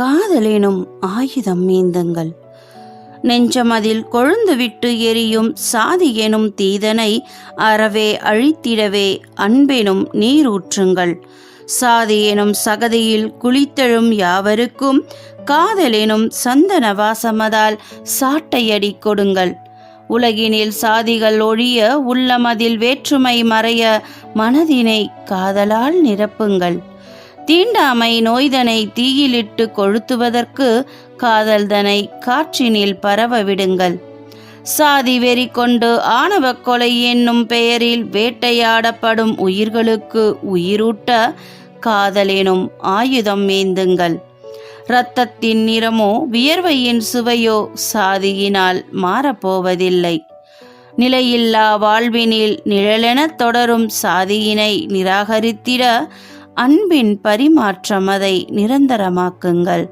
காதலேனும் ஆயுதம் மீந்துங்கள் நெஞ்சமதில் கொழுந்துவிட்டு எரியும் சாதி எனும் தீதனை அறவே அழித்திடவே அன்பெனும் நீரூற்றுங்கள் சாதி எனும் சகதியில் குளித்தெழும் யாவருக்கும் காதலெனும் சந்தன வாசமதால் சாட்டையடி கொடுங்கள். உலகினில் சாதிகள் ஒழிய உள்ளமதில் வேற்றுமை மறைய மனதினை காதலால் நிரப்புங்கள். தீண்டாமை நோய்தனை தீயிலிட்டு கொளுத்துவதற்கு காதல்தனை காற்றினில் பரவ விடுங்கள். சாதி வெறி கொண்டு ஆணவ கொலை என்னும் பெயரில் வேட்டையாடப்படும் உயிர்களுக்கு உயிரூட்ட காதலெனும் ஆயுதம் மேந்துங்கள் இரத்தத்தின் நிறமோ வியர்வையின் சுவையோ சாதியினால் மாறப்போவதில்லை. நிலையில்லா வாழ்வினில் நிழலெனத் தொடரும் சாதியினை நிராகரித்திட அன்பின் பரிமாற்றம் அதை நிரந்தரமாக்குங்கள்.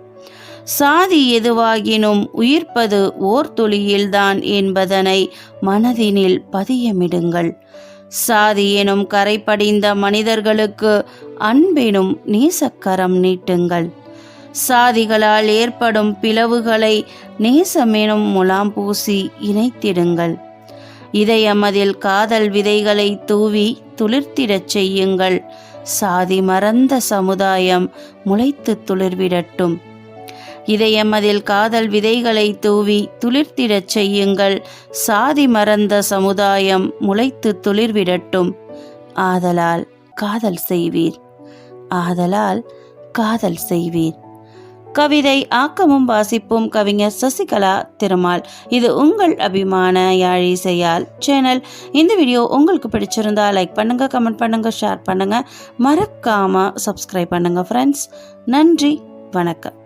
சாதி எதுவாகினும் உயிர்ப்பது ஓர் துளியில்தான் என்பதனை மனதினில் பதியமிடுங்கள். சாதி எனும் கரைப்படிந்த மனிதர்களுக்கு அன்பினும் நேசக்கரம் நீட்டுங்கள். சாதிகளால் ஏற்படும் பிளவுகளை நேசமெனும் முலாம் பூசி இணைத்திடுங்கள். இதயமதில் காதல் விதைகளை தூவி துளிர்த்திடச் செய்யுங்கள். சாதி மறந்த சமுதாயம் முளைத்து துளிர்விடட்டும். இதயமதில் காதல் விதைகளை தூவி துளிர்த்திடச் செய்யுங்கள். சாதி மறந்த சமுதாயம் முளைத்து துளிர்விடட்டும். ஆதலால் காதல் செய்வீர். ஆதலால் காதல் செய்வீர். கவிதை ஆக்கமும் வாசிப்பும் கவிஞர் சசிகலா திருமால். இது உங்கள் அபிமான யாழி செய்யால் சேனல். இந்த வீடியோ உங்களுக்கு பிடிச்சிருந்தா லைக் பண்ணுங்க கமெண்ட் பண்ணுங்க ஷேர் பண்ணுங்க. மறக்காம சப்ஸ்கிரைப் பண்ணுங்க ஃப்ரெண்ட்ஸ் நன்றி வணக்கம்.